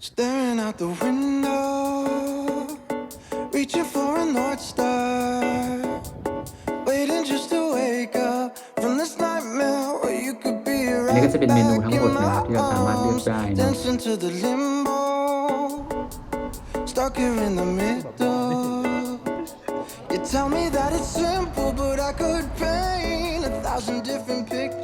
Staring out the window, reaching for a North Star. Waiting just to wake up from this nightmare where you could be อันนี้ก็ right จะเป็นเมนู back ทั้งหมด in นะค my รับที่เราสามารถเลือก arms, ได้นะ dancing to the limbo, stuck here in the middle. You tell me that it's simple, but I could paint a thousand different pictures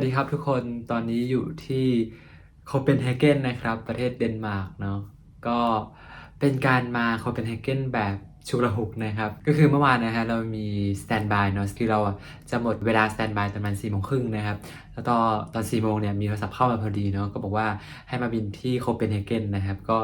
วัสดีครับทุกคน ตอนนี้อยู่ที่โคเปนเฮเกนนะครับ ประเทศเดนมาร์กเนาะ ก็เป็นการมาโคเปนเฮเกนแบบชุกระหุกนะครับ ก็คือเมื่อวานนะฮะเรามีสแตนบายเนาะคือเราจะหมดเวลาสแตนบายประมาณ4ี่โมงครึ่งนะครับ แล้วก็ตอน4ี่โมงเนี่ยมีโทรศัพท์เข้ามาพอดีเนาะ ก็บอกว่าให้มาบินที่โคเปนเฮเกนนะครับ ก็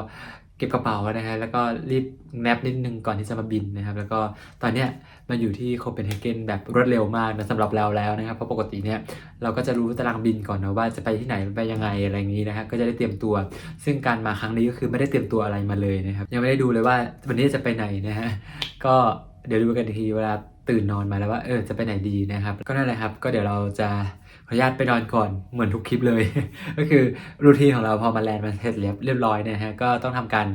เก็บกระเป๋านะฮะแล้วก็รีบแนบนิดนึงก่อนที่จะมาบินนะครับ แล้วก็ตอนเนี้ยมาอยู่ที่โคเปนเฮเกนแบบรวดเร็วมากนะสำหรับเราแล้วนะครับเพราะปกติเนี่ยเราก็จะรู้ตารางบินก่อนนะว่าจะไปที่ไหนไปยังไงอะไรอย่างนี้นะฮะก็จะได้เตรียมตัว ซึ่งการมาครั้งนี้ก็คือไม่ได้เตรียมตัวอะไรมาเลยนะครับ ยังไม่ได้ดูเลยว่าวันนี้จะไปไหนนะฮะก็เดี๋ยวดูกันทีเวลาตื่นนอนมาแล้วว่าเออจะไปไหนดีนะครับ ก็นั่นแหละครับ ก็เดี๋ยวเราจะ ขออนุญาตไปนอนก่อนเหมือนทุกคลิปเลย ก็คือรูทีนของเราพอมาแลนด์มาเสร็จเรียบเรียบร้อยเนี่ยฮะก็ต้องทำการ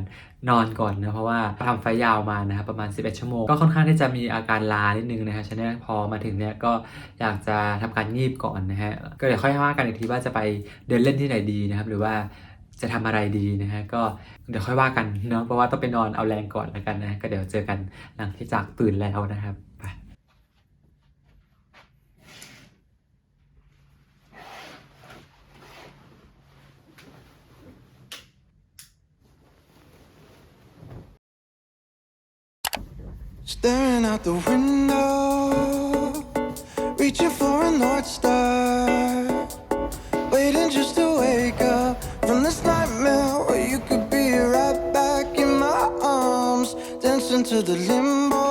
นอนก่อนนะเพราะว่าทำไฟยาวมานะครับประมาณ 11 ชั่วโมง ก็ค่อนข้างที่จะมีอาการลานิดนึงนะฮะฉะนั้นพอมาถึงเนี่ยก็อยากจะทำการงีบก่อนนะฮะก็เดี๋ยวค่อยว่ากันอีกทีว่าจะไปเดินเล่นที่ไหนดีนะครับหรือว่าจะทำอะไรดีนะฮะก็เดี๋ยวค่อยว่ากันเนาะเพราะว่าต้องไปนอนเอาแรงก่อนแล้วกันนะก็เดี๋ยวเจอกันหลังที่จากตื่นแล้วนะครับ Staring out the window, reaching for a North Star. Waiting just to wake up from this nightmare where you could be right back in my arms, dancing to the limbo.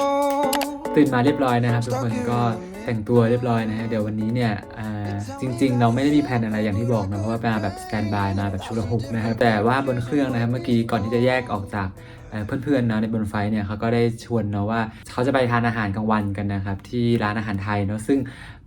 ตื่นมาเรียบร้อยนะครับทุกคนก็แต่งตัวเรียบร้อยนะฮะเดี๋ยววันนี้เนี่ยอ่าจริง ๆ เราไม่ได้มีแผนอะไรอย่างที่บอกนะเพราะว่ามาแบบสแตนบายมาแบบชุลหุกนะครับแต่ว่าบนเครื่องนะครับเมื่อกี้ก่อนที่จะแยกออกจาก เพื่อนๆนะในบนไฟเนี่ยเขาก็ได้ชวนเนาะว่าเขาจะไปทานอาหารกลางวันกันนะครับที่ร้านอาหารไทยเนาะซึ่ง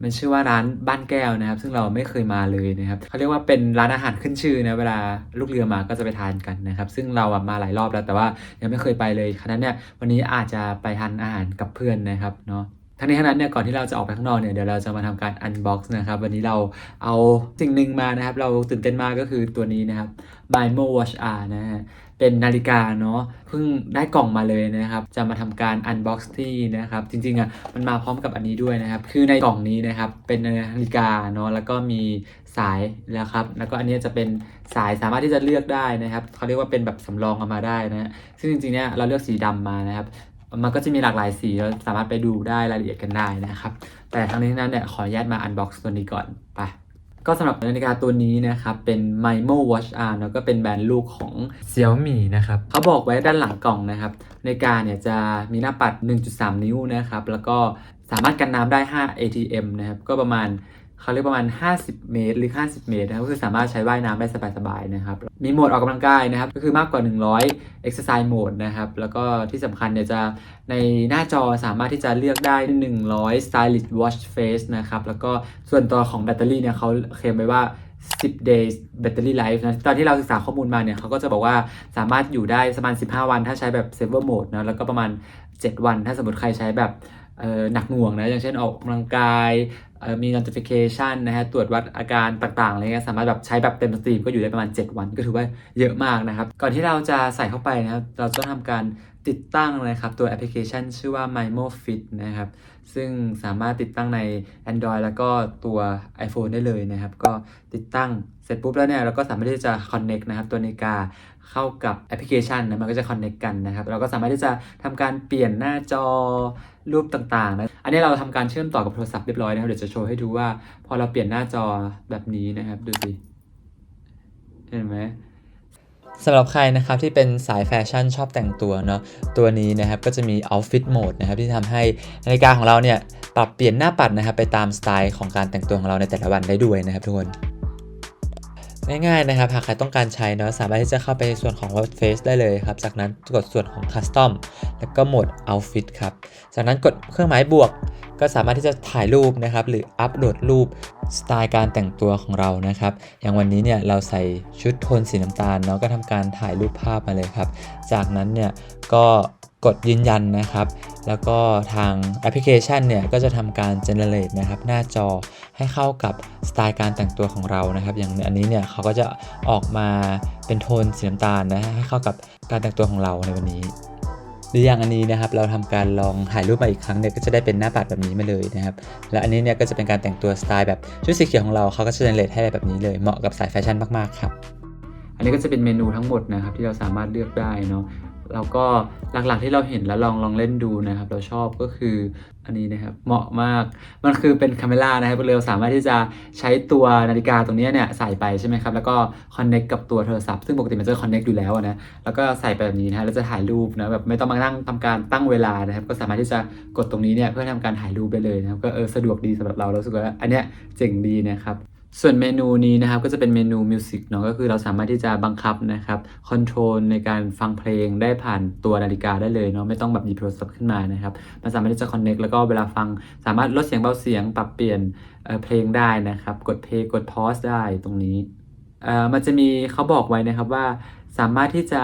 มันชื่อว่าร้านบ้านแก้วนะครับ ซึ่งเราไม่เคยมาเลยนะครับเขาเรียกว่าเป็นร้านอาหารขึ้นชื่อนะเวลาลูกเรือมาก็จะไปทานกันนะครับ ซึ่งเราอะมาหลายรอบแล้วแต่ว่ายังไม่เคยไปเลยฉะนั้นเนี่ยวันนี้อาจจะไปทานอาหารกับเพื่อนนะครับเนาะ ทั้งนี้ทั้งนั้นเนี่ยก่อนที่เราจะออกไปข้างนอกเนี่ยเดี๋ยวเราจะมาทำการ unbox นะครับ วันนี้เราเอาสิ่งหนึ่งมานะครับ เราตื่นเต้นมากก็คือตัวนี้นะครับ Mimo Watch R นะฮะเป็นนาฬิกาเนาะเพิ่งได้กล่องมาเลยนะครับ จะมาทำการ unbox ที่นะครับ จริงๆอะมันมาพร้อมกับอันนี้ด้วยนะครับ คือในกล่องนี้นะครับ เป็นนาฬิกาเนาะแล้วก็มีสายแล้วครับ แล้วก็อันนี้จะเป็นสายสามารถที่จะเลือกได้นะครับเขาเรียกว่าเป็นแบบสำรองเอามาได้นะฮะซึ่งจริงๆเนี่ยเราเลือกสีดำมานะครับ มันก็จะมีหลากหลายสีเราสามารถไปดูได้รายละเอียดกันได้นะครับ แต่ทั้งนี้ทั้งนั้นเนี่ยขออนุญาตมาอันบ็อกซ์ตัวนี้ก่อนไปก็สำหรับนาฬิกาตัวนี้นะครับ เป็น Mimo Watch R แล้วก็เป็นแบรนด์ลูกของ Xiaomi นะครับเขาบอกไว้ด้านหลังกล่องนะครับนาฬิกาเนี่ยจะมีหน้าปัด 1.3 นิ้วนะครับ แล้วก็สามารถกันน้ำได้ 5 ATM นะครับ ก็ประมาณ เขาเรียกประมาณ 50 เมตร หรือ 50 เมตรนะครับก็คือสามารถใช้ว่ายน้ำได้สบายๆนะครับ มีโหมดออกกำลังกายนะครับ ก็คือมากกว่า 100 exercise mode นะครับ แล้วก็ที่สำคัญเนี่ยจะในหน้าจอสามารถที่จะเลือกได้ 100 stylish watch face นะครับ แล้วก็ส่วนตัวของแบตเตอรี่เนี่ยเขาเคลมไว้ว่า 10 days battery life นะ ตอนที่เราศึกษาข้อมูลมาเนี่ยเขาก็จะบอกว่าสามารถอยู่ได้ประมาณ 15 วัน ถ้าใช้แบบ saver mode นะ แล้วก็ประมาณ 7 วัน ถ้าสมมติใครใช้แบบ หนักหน่วงนะอย่างเช่นออกกำลังกายมี notification นะฮะตรวจวัดอาการต่างๆอะไรเงี้ยสามารถแบบใช้แบบเต็มสตรีมก็อยู่ได้ประมาณ 7 วันก็ถือว่าเยอะมากนะครับ ก่อนที่เราจะใส่เข้าไปนะครับ เราจะต้องทำการติดตั้งนะครับ ตัวแอปพลิเคชันชื่อว่า Mimo Fit นะครับ ซึ่งสามารถติดตั้งใน Android แล้วก็ตัว iPhone ได้เลยนะครับ ก็ติดตั้งเสร็จปุ๊บแล้วเนี่ยเราก็สามารถที่จะ connect นะครับ ตัวนาฬิกาเข้ากับแอปพลิเคชันนะมันก็จะ connect กันนะครับ เราก็สามารถที่จะทำการเปลี่ยนหน้าจอ รูปต่างๆนะอันนี้เราทำการเชื่อมต่อกับโทรศัพท์เรียบร้อยนะครับเดี๋ยวจะโชว์ให้ดูว่า พอเราเปลี่ยนหน้าจอแบบนี้นะครับดูสิเห็นไหมสำหรับใครนะครับที่เป็นสายแฟชั่นชอบแต่งตัวเนาะตัวนี้นะครับก็จะมี Outfit Mode นะครับที่ทำให้นาฬิกาของเราเนี่ยปรับเปลี่ยนหน้าปัดนะครับไปตามสไตล์ของการแต่งตัวของเราในแต่ละวันได้ด้วยนะครับทุกคน ง่ายๆนะครับหากใครต้องการใช้เนาะสามารถที่จะเข้าไปในส่วนของ Web Face ได้เลยครับ จากนั้นกดส่วนของ Custom แล้วก็โหมด Outfit ครับ จากนั้นกดเครื่องหมายบวก ก็สามารถที่จะถ่ายรูปนะครับ หรืออัปโหลดรูปสไตล์การแต่งตัวของเรานะครับ อย่างวันนี้เนี่ยเราใส่ชุดโทนสีน้ำตาลเนาะก็ทำการถ่ายรูปภาพมาเลยครับ จากนั้นเนี่ยก็ กดยืนยันนะครับ แล้วก็ทางแอปพลิเคชันเนี่ยก็จะทำการ generate นะครับหน้าจอให้เข้ากับสไตล์การแต่งตัวของเรานะครับ อย่างอันนี้เนี่ยเขาก็จะออกมาเป็นโทนสีน้ำตาลนะให้เข้ากับการแต่งตัวของเราในวันนี้หรืออย่างอันนี้นะครับเราทำการลองถ่ายรูปมาอีกครั้งเนี่ยก็จะได้เป็นหน้าปัดแบบนี้มาเลยนะครับและอันนี้เนี่ยก็จะเป็นการแต่งตัวสไตล์แบบชุดสีเขียวของเราเขาก็จะเจเนเรตให้แบบนี้เลยเหมาะกับสายแฟชั่นมากๆครับอันนี้ก็จะเป็นเมนูทั้งหมดนะครับที่เราสามารถเลือกได้เนาะ แล้วก็หลักๆที่เราเห็นแล้วลองลองเล่นดูนะครับ เราชอบก็คืออันนี้นะครับเหมาะมาก มันคือเป็นคาเมล่านะครับเราสามารถที่จะใช้ตัวนาฬิกาตรงนี้เนี่ยใส่ไปใช่ไหมครับ แล้วก็คอนเน็กกับตัวโทรศัพท์ ซึ่งปกติมันจะคอนเน็กอยู่แล้วนะ แล้วก็ใส่ไปแบบนี้นะฮะแล้วจะถ่ายรูปนะแบบไม่ต้องมานั่งทำการตั้งเวลานะครับ ก็สามารถที่จะกดตรงนี้เนี่ยเพื่อทำการถ่ายรูปได้เลยนะครับ ก็เออสะดวกดีสำหรับเราเราสึกว่าอันเนี้ยเจ๋งดีนะครับ ส่วนเมนูนี้นะครับก็จะเป็นเมนูมิวสิกเนาะก็คือเราสามารถที่จะบังคับนะครับคอนโทรลในการฟังเพลงได้ผ่านตัวนาฬิกาได้เลยเนาะไม่ต้องแบบหยิบโทรศัพท์ขึ้นมานะครับมันสามารถที่จะคอนเน็กแล้วก็เวลาฟังสามารถลดเสียงเบาเสียงปรับเปลี่ยนเเพลงได้นะครับกดเพลงกดพอสได้ตรงนี้เออมันจะมีเขาบอกไว้นะครับว่าสามารถที่จะ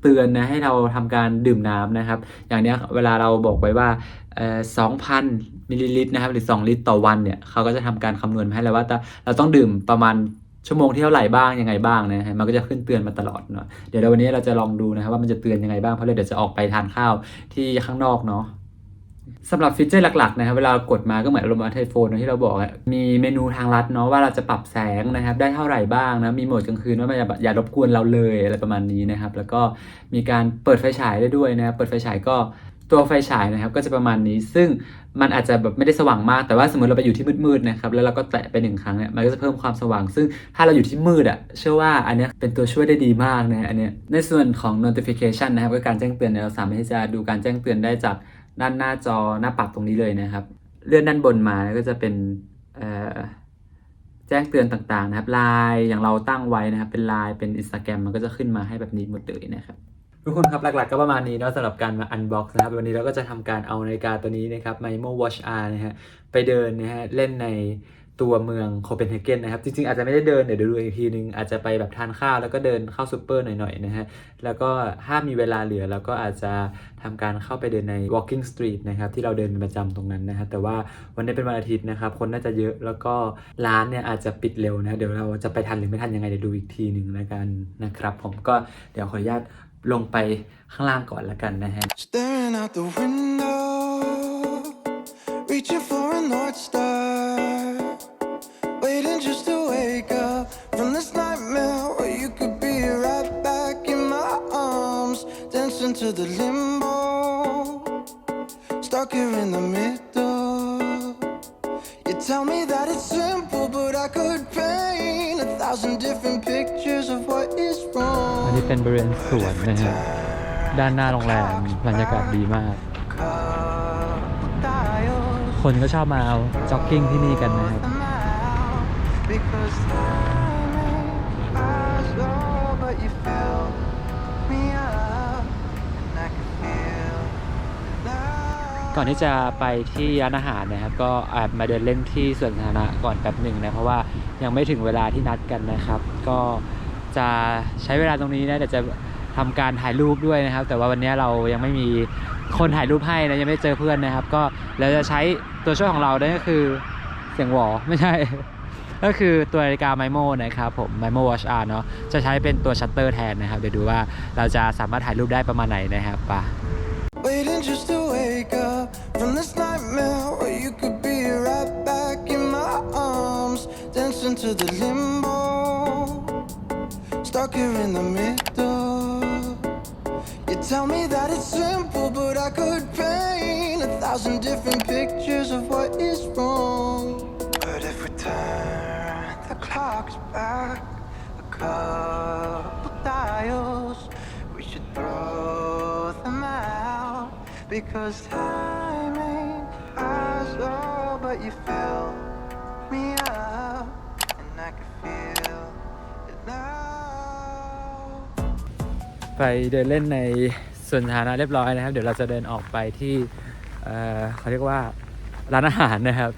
เตือนนะให้เราทำการดื่มน้ำนะครับ อย่างเนี้ยเวลาเราบอกไว้ว่า เอ่อสองพันมิลลิลิตรนะครับหรือ 2 ลิตรต่อวันเนี่ยเขาก็จะทำการคำนวณมาให้แล้วว่าเราต้องดื่มประมาณชั่วโมงที่เท่าไหร่บ้างยังไงบ้างนะฮะมันก็จะขึ้นเตือนมาตลอดเนาะเดี๋ยววันนี้เราจะลองดูนะครับว่ามันจะเตือนยังไงบ้างเพราะเดี๋ยวจะออกไปทานข้าวที่ข้างนอกเนาะสำหรับฟีเจอร์หลัก ๆ นะครับ เวลากดมาก็เหมือนอารมณ์ไอโฟนที่เราบอกอะมีเมนูทางลัดเนาะว่าเราจะปรับแสงนะครับ ได้เท่าไหร่บ้างนะ มีโหมดกลางคืนว่ามันอย่าอย่ารบกวนเราเลยอะไรประมาณนี้นะครับ แล้วก็มีการเปิดไฟฉายได้ด้วยนะครับเปิดไฟฉายก็ ตัวไฟฉายนะครับก็จะประมาณนี้ ซึ่งมันอาจจะแบบไม่ได้สว่างมาก แต่ว่าสมมติเราไปอยู่ที่มืดๆนะครับแล้วเราก็แตะไปหนึ่งครั้งเนี่ยมันก็จะเพิ่มความสว่าง ซึ่งถ้าเราอยู่ที่มืดอะเชื่อว่าอันนี้เป็นตัวช่วยได้ดีมากนะอันนี้ในส่วนของ notification นะครับก็การแจ้งเตือนเราสามารถที่จะดูการแจ้งเตือนได้จากด้านหน้าจอหน้าปัดตรงนี้เลยนะครับ เลื่อนด้านบนมาก็จะเป็นแจ้งเตือนต่างๆนะครับไลน์อย่างเราตั้งไว้นะครับเป็นไลน์เป็น Instagram มันก็จะขึ้นมาให้แบบนี้หมดเลยนะครับ ทุกคนครับหลักๆก็ประมาณนี้เนาะสำหรับการมา unbox นะครับ วันนี้เราก็จะทำการเอานาฬิกาตัวนี้นะครับ Mimo Watch R นะฮะไปเดินนะฮะเล่นในตัวเมืองโคเปนเฮเกนนะครับจริงๆ อาจจะไม่ได้เดินเดี๋ยวดูอีกทีนึง อาจจะไปแบบทานข้าวแล้วก็เดินเข้าซูเปอร์หน่อยๆนะฮะแล้วก็ถ้ามีเวลาเหลือเราก็อาจจะทำการเข้าไปเดินใน walking street นะครับที่เราเดินเป็นประจำตรงนั้นนะฮะแต่ว่าวันนี้เป็นวันอาทิตย์นะครับคนน่าจะเยอะแล้วก็ร้านเนี่ยอาจจะปิดเร็วนะเดี๋ยวเราจะไปทันหรือไม่ทันยังไงเดี๋ยวดูอีกทีหนึ่งแล้วกันนะครับผมก็เดี๋ยวขออนุญาต ลงไปข้างล่างก่อนแล้วกันนะฮะ reaching for a North Star. Waiting just to wake up from this nightmare where you could be right back in my arms, dancing to the limbo. Stuck here in the middle. You tell me that it's simple, but I could paint a thousand different pictures เป็นบริเวณสวนนะฮะด้านหน้าโรงแรมบรรยากาศดีมาก คนก็ชอบมาเอาจ็อกกิ้งที่นี่กันนะครับก่อนที่จะไปที่ร้านอาหารนะครับ ก็แอบมาเดินเล่นที่สวนสาธารณะก่อนแป๊บหนึ่งนะ เพราะว่ายังไม่ถึงเวลาที่นัดกันนะครับ ก็ จะใช้เวลาตรงนี้นะเดี๋ยวจะทำการถ่ายรูปด้วยนะครับ แต่ว่าวันนี้เรายังไม่มีคนถ่ายรูปให้นะยังไม่เจอเพื่อนนะครับ ก็เราจะใช้ตัวช่วยของเราได้ก็คือเสียงหวอไม่ใช่ ก็คือตัวนาฬิกาไมโมนะครับผมไมโมวอชอาร์เนาะจะใช้เป็นตัวชัตเตอร์แทนนะครับ เดี๋ยวดูว่าเราจะสามารถถ่ายรูปได้ประมาณไหนนะครับไป Waiting in the middle. You tell me that it's simple, but I could paint a thousand different pictures of what is wrong. But if we turn the clocks back a couple dials, we should throw them out because time ain't ours all, but you feel. ไปเดินเล่นในส่วนสาธารณะเรียบร้อยนะครับ เดี๋ยวเราจะเดินออกไปที่เเขาเรียกว่าร้านอาหารนะครับ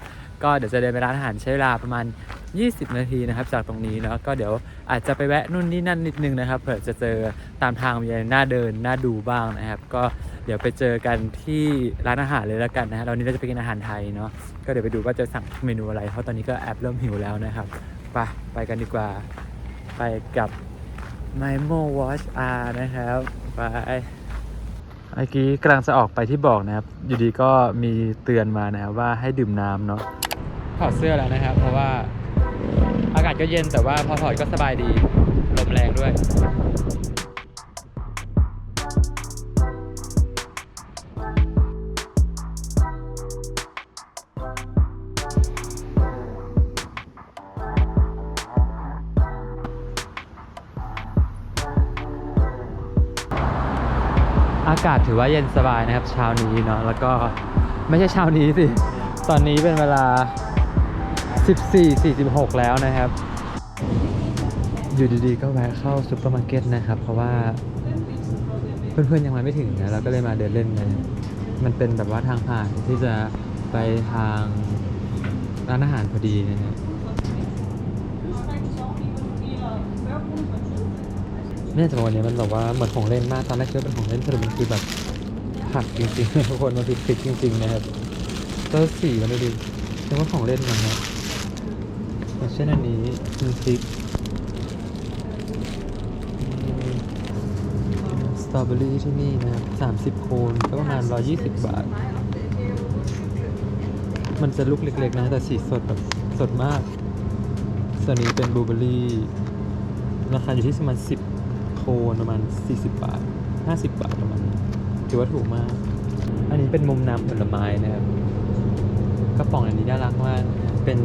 ก็เดี๋ยวจะเดินไปร้านอาหารใช้เวลาประมาณ 20 นาทีนะครับ จากตรงนี้แล้วก็เดี๋ยวอาจจะไปแวะนู่นนี่นั่นนิดนึงนะครับเผื่อจะเจอตามทางมีอะไรน่าเดินน่าดูบ้างนะครับ ก็เดี๋ยวไปเจอกันที่ร้านอาหารเลยแล้วกันนะฮะเรานี้เราจะไปกินอาหารไทยเนาะก็เดี๋ยวไปดูว่าจะสั่งเมนูอะไรเพราะตอนนี้ก็แอบเริ่มหิวแล้วนะครับไปไปกันดีกว่าไปกับ m y m o Watch R นะครับไปเมื่อกี้กำลังจะออกไปที่บอกนะครับ อยู่ดีก็มีเตือนมานะครับว่าให้ดื่มน้ำเนาะถอดเสื้อแล้วนะครับ เพราะว่าอากาศก็เย็นแต่ว่าพอถอดก็สบายดี ลมแรงด้วย อากาศถือว่าเย็นสบายนะครับเช้านี้เนาะแล้วก็ไม่ใช่เช้านี้สิ ตอนนี้เป็นเวลา 14 46 แล้วนะครับ อยู่ดีๆ ก็แวะเข้าซุปเปอร์มาร์เก็ตนะครับ เพราะว่าเพื่อนๆยังมาไม่ถึงนะเราก็เลยมาเดินเล่นกันมันเป็นแบบว่าทางผ่านที่จะไปทางร้านอาหารพอดีนะฮะ ไม่แน่ใจว่าวันนี้มันแบบว่าเหมือนของเล่นมากตอนแรกคิดว่าเป็นของเล่นสรุปมันคือแบบผักจริงๆทุกคนมันคือพริกจริง ๆ นะครับก็สีมันดูดิเรียกว่าของเล่นมันนะอย่างเช่นอันนี้คือพริกสตรอเบอรี่ที่นี่นะครับสามสิบโคนก็ประมาณร้อยี่สิบบาท มันจะลูกเล็กๆนะ แต่สีสดแบบสดมาก ส่วนนี้เป็นบลูเบอรี่ราคาอยู่ที่ประมาณสิบ โคนประมาณ 40 บาท 50 บาทประมาณนี้ถือว่าถูกมาก อันนี้เป็นมุมน้ำผลไม้นะครับกระป๋องอันนี้น่ารักมากเป็น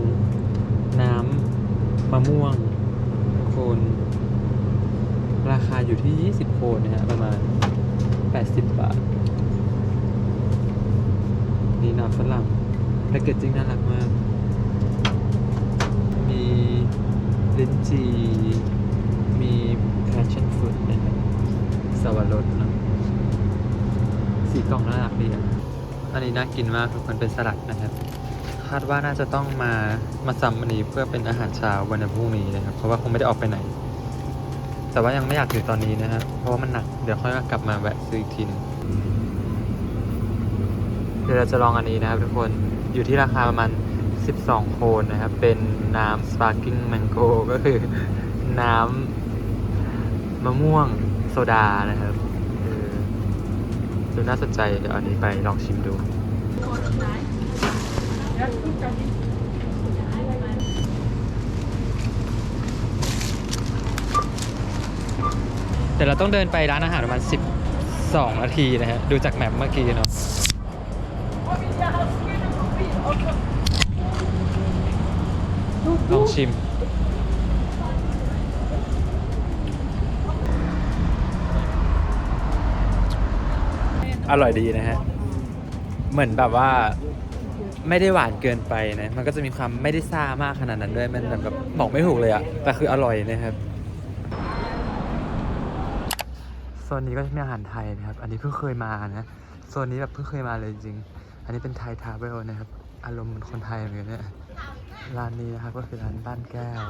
น้ำมะม่วงโคนราคาอยู่ที่ 20 โคนนะฮะประมาณ 80 บาท นี่น้ำฝรั่งแพคเกจจิ้งน่ารักมาก มีลิ้นจีมี passion fruit นะครับสวรสนะสีกล่องน่ารักดีอะ อันนี้น่ากินมากทุกคนเป็นสลัดนะครับ คาดว่าน่าจะต้องมามาซ้ำอันนี้เพื่อเป็นอาหารเช้าวันพรุ่งนี้นะครับ เพราะว่าคงไม่ได้ออกไปไหน แต่ว่ายังไม่อยากถือตอนนี้นะฮะเพราะว่ามันหนักเดี๋ยวค่อยกลับมาแวะซื้ออีกทีหนึงเดี๋ยวเราจะลองอันนี้นะครับทุกคนอยู่ที่ราคาประมาณ 12 โคนนะครับ เป็นน้ำ sparkling mango ก็คือน้ำ มะม่วงโซดานะครับดูน่าสนใจเดี๋ยวอันนี้ไปลองชิมดู แต่เราต้องเดินไปร้านอาหารประมาณ 12 นาทีนะฮะ ดูจากแมปเมื่อกี้เนาะลองชิม อร่อยดีนะฮะ เหมือนแบบว่าไม่ได้หวานเกินไปนะ มันก็จะมีความไม่ได้ซ่ามากขนาดนั้นด้วย มันแบบบอกไม่ถูกเลยอะแต่คืออร่อยนะครับโซนนี้ก็จะมีอาหารไทยนะครับ อันนี้เพิ่งเคยมานะ โซนนี้แบบเพิ่งเคยมาเลยจริง อันนี้เป็นไทยทาเวลนะครับ อารมณ์เหมือนคนไทยเหมือนกันเนี่ย ร้านนี้นะครับก็คือร้านบ้านแก้ว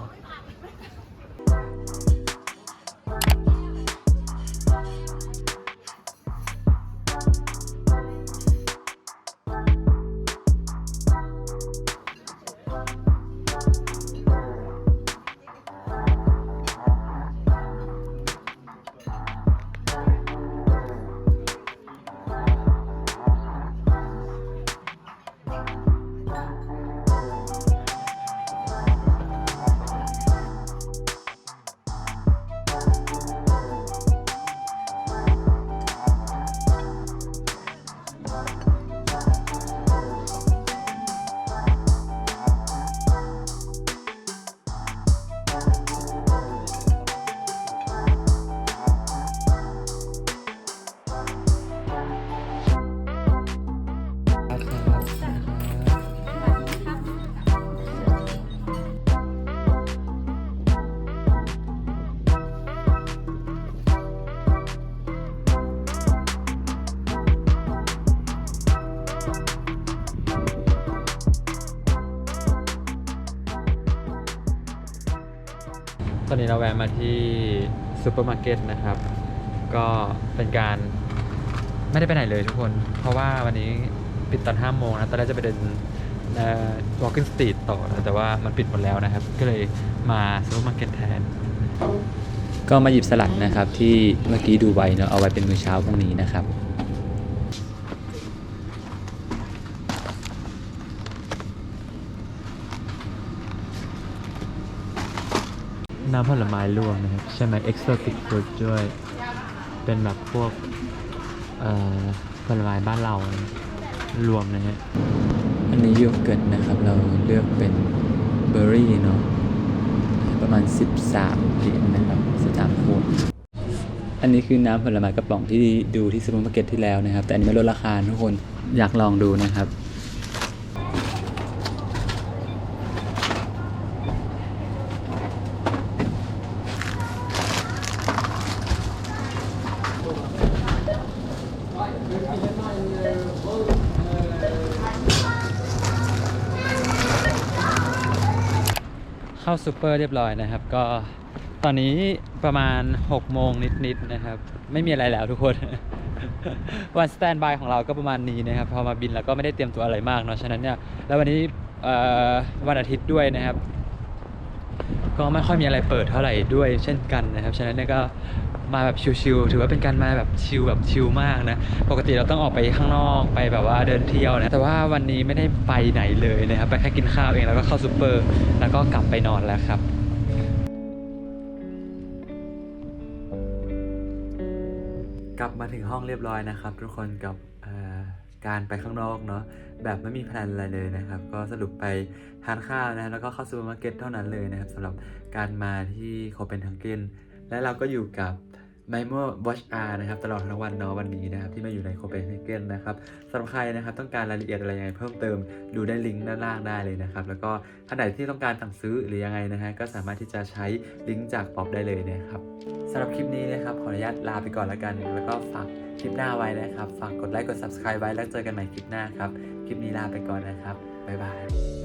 เราแวะมาที่ซูเปอร์มาร์เก็ตนะครับ ก็เป็นการไม่ได้ไปไหนเลยทุกคน เพราะว่าวันนี้ปิดตอนห้าโมงนะ ตอนแรกจะไปเดินเอ่อ walking street ต่อนะแต่ว่ามันปิดหมดแล้วนะครับ ก็เลยมาซูเปอร์มาร์เก็ตแทน ก็มาหยิบสลัดนะครับที่เมื่อกี้ดูไว้เนาะเอาไว้เป็นมื้อเช้าพรุ่งนี้นะครับ น้ำผลไม้รวมนะครับ ใช่ไหม exotic fruit ด้วย เป็นแบบพวกผลไม้บ้านเรารวมนะฮะ อันนี้โยเกิร์ตนะครับ เราเลือกเป็นเบอร์รี่เนาะประมาณ 13เหรียญนะครับ13ขวดอันนี้คือน้ำผลไม้กระป๋องที่ดูที่ซูเปอร์มาร์เก็ตที่แล้วนะครับ แต่อันนี้ไม่ลดราคาทุกคนอยากลองดูนะครับ ซูเปอร์เรียบร้อยนะครับ ก็ตอนนี้ประมาณ 6 โมงนิดๆนะครับ ไม่มีอะไรแล้วทุกคน วันสแตนบายของเราก็ประมาณนี้นะครับ พอมาบินแล้วก็ไม่ได้เตรียมตัวอะไรมากเนาะฉะนั้นเนี่ยแล้ววันนี้วันอาทิตย์ด้วยนะครับ ก็ไม่ค่อยมีอะไรเปิดเท่าไหร่ด้วยเช่นกันนะครับ ฉะนั้นเนี่ยก็ มาแบบชิลๆถือว่าเป็นการมาแบบชิลแบบชิลมากนะปกติเราต้องออกไปข้างนอกไปแบบว่าเดินเที่ยวนะแต่ว่าวันนี้ไม่ได้ไปไหนเลยนะครับไปแค่กินข้าวเองแล้วก็เข้าซูเปอร์แล้วก็กลับไปนอนแล้วครับกลับมาถึงห้องเรียบร้อยนะครับ ทุกคนกับการไปข้างนอกเนาะแบบไม่มีแพลนอะไรเลยนะครับ ก็สรุปไปทานข้าวนะแล้วก็เข้าซูเปอร์มาร์เก็ตเท่านั้นเลยนะครับสำหรับการมาที่โคเปนฮังเกนและเราก็อยู่กับ ไมโมวอชอาร์นะครับตลอดทั้งวันเนาะวันนี้นะครับที่มาอยู่ในโคเปนเฮเกนนะครับสำหรับใครนะครับต้องการรายละเอียดอะไรยังไงเพิ่มเติมดูได้ลิงก์ด้านล่างได้เลยนะครับแล้วก็ท่านไหนที่ต้องการสั่งซื้อหรือยังไงนะฮะก็สามารถที่จะใช้ลิงก์จากป๊อปได้เลยนะครับสำหรับคลิปนี้นะครับขออนุญาตลาไปก่อนแล้วกัน แล้วก็ฝากคลิปหน้าไว้นะครับฝากกดไลค์กด subscribe ไว้แล้วเจอกันใหม่คลิปหน้าครับคลิปนี้ลาไปก่อนนะครับบ๊ายบาย